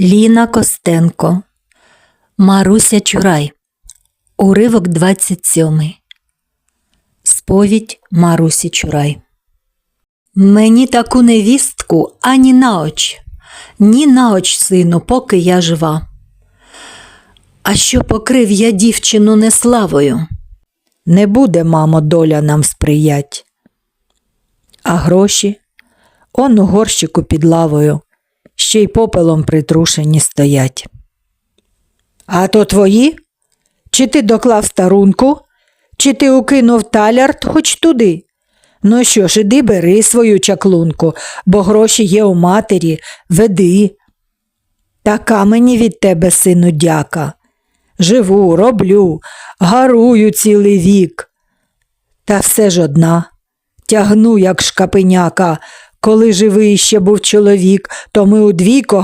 Ліна Костенко, Маруся Чурай, уривок 27. Сповідь Марусі Чурай. Мені таку невістку ані на оч, ні на оч, сину, поки я жива. А що покрив я дівчину неславою? Не буде, мамо, доля нам сприять. А гроші? Он у горщику під лавою, ще й попелом притрушені стоять. А то твої? Чи ти доклав старунку, чи ти укинув талярд хоч туди? Ну що ж, іди бери свою чаклунку, бо гроші є у матері, веди. Така мені від тебе, сину, дяка. Живу, роблю, гарую цілий вік. Та все ж одна. Тягну, як шкапеняка. Коли живий ще був чоловік, то ми удвійко